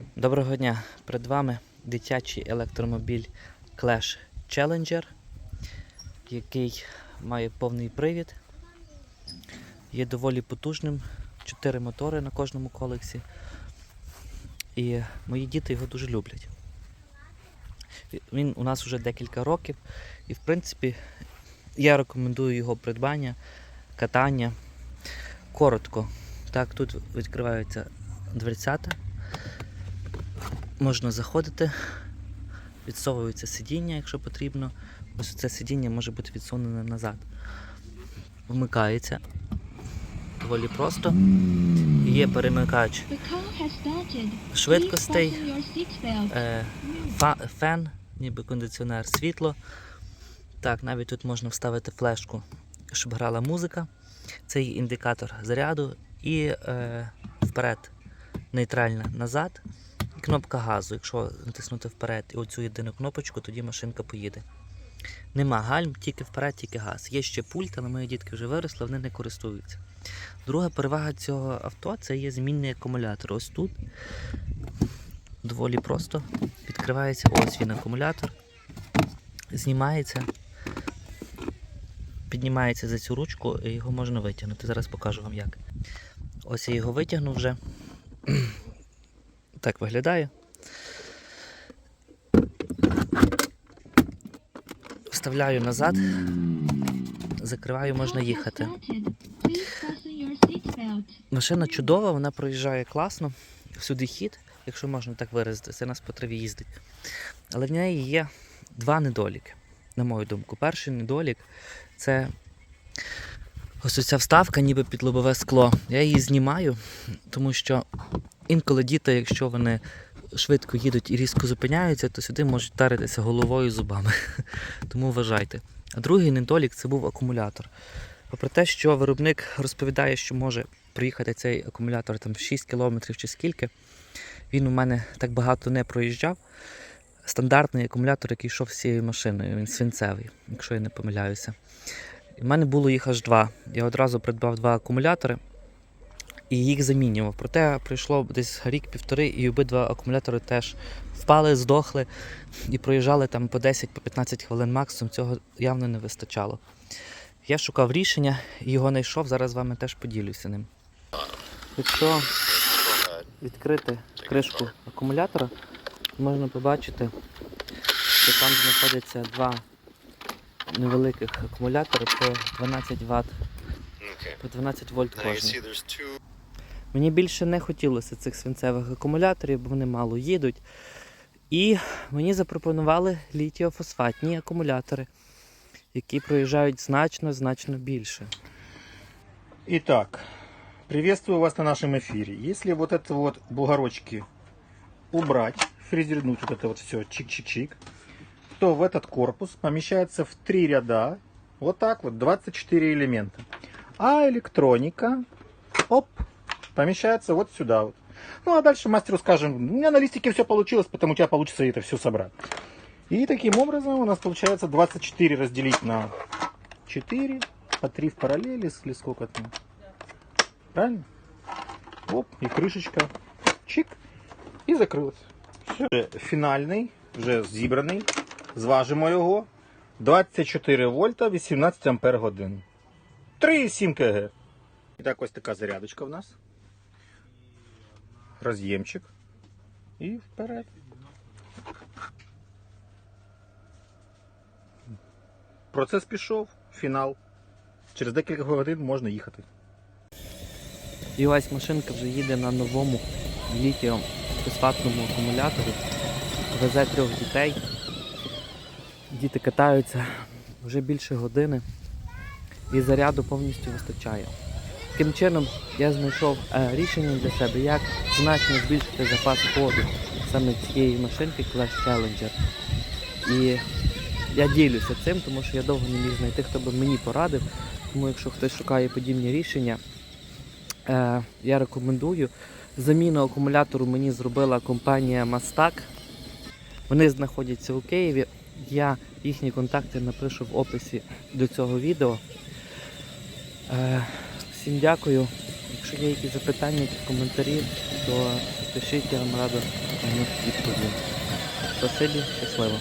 Доброго дня! Перед вами дитячий електромобіль Clash Challenger, який має повний привід, є доволі потужним, 4 мотори на кожному колесі. І мої діти його дуже люблять. Він у нас вже декілька років, і в принципі я рекомендую його придбання, катання. Коротко. Так, тут відкриваються дверцята. Можна заходити, відсовується сидіння, якщо потрібно. Ось це сидіння може бути відсунене назад. Вмикається доволі просто. Є перемикач швидкостей, е, фен, ніби кондиціонер, світло. Так, навіть тут можна вставити флешку, щоб грала музика. Це є індикатор заряду і е, вперед нейтральна назад. Кнопка газу. Якщо натиснути вперед і оцю єдину кнопочку, тоді машинка поїде. Нема гальм, тільки вперед, тільки газ. Є ще пульт, але мої дітки вже виросли, вони не користуються. Друга перевага цього авто це є змінний акумулятор. Ось тут доволі просто відкривається ось він акумулятор, знімається, піднімається за цю ручку і його можна витягнути. Зараз покажу вам як. Ось я його витягнув вже. Так виглядає. Вставляю назад, закриваю, можна їхати. Машина чудова, вона проїжджає класно, всюди хід, якщо можна так виразитися, нас по траві їздить. Але в неї є два недоліки, на мою думку. Перший недолік це ось ця вставка, ніби під лобове скло. Я її знімаю, тому що інколи діти, якщо вони швидко їдуть і різко зупиняються, то сюди можуть таритися головою зубами. Тому вважайте. А другий недолік це був акумулятор. Попри те, що виробник розповідає, що може проїхати цей акумулятор там 6 кілометрів чи скільки, він у мене так багато не проїжджав. Стандартний акумулятор, який йшов з цією машиною, він свинцевий, якщо я не помиляюся. В мене було їх аж два. Я одразу придбав два акумулятори і їх замінював. Проте пройшло десь рік-півтори, і обидва акумулятори теж впали, здохли і проїжджали там по 10-15 хвилин максимум. Цього явно не вистачало. Я шукав рішення його знайшов, зараз з вами теж поділюся ним. Якщо відкрити кришку акумулятора, можна побачити, що там знаходяться два невеликих акумулятори по 12 Вт, по 12 вольт кожен. see there's two Мені більше не хотілося цих свинцевих акумуляторів, бо вони мало їдуть. І мені запропонували літіофосфатні акумулятори, які проїжджають значно значно більше. Итак, приветствую вас на нашем эфире. Если вот это вот бугорочки убрать, фрезернуть вот это вот все чик-чик-чик, то в этот корпус помещается в три ряда вот так вот 24 элемента. А электроника, оп, помещается вот сюда вот. Ну а дальше мастеру скажем, у меня на листике все получилось, потому у тебя получится это все собрать. И таким образом у нас получается 24 разделить на 4, по 3 в параллели, или сколько там. Правильно? Оп, і кришечка. Чик. І закрилась. Все. Вже Фінальний, вже зібраний. Зважимо його. 24 вольта, 18 ампер годин. 3,7 кг. І так ось така зарядочка в нас. Роз'ємчик. І вперед. Процес пішов. Фінал. Через декілька годин можна їхати. І ось машинка вже їде на новому літіо фосфатному акумуляторі. Везе трьох дітей. Діти катаються вже більше години і заряду повністю вистачає. Таким чином я знайшов е, рішення для себе, як значно збільшити запас ходу саме цієї машинки Clash Challenger. І я ділюся цим, тому що я довго не міг знайти, хто би мені порадив. Тому якщо хтось шукає подібні рішення, Е, я рекомендую. Заміну акумулятору мені зробила компанія Мастак. Вони знаходяться у Києві. Я їхні контакти напишу в описі до цього відео. Всім дякую. Якщо є якісь запитання, якісь коментарі, то пишіть, я вам радо на них відповім. Спасибі, щасливо.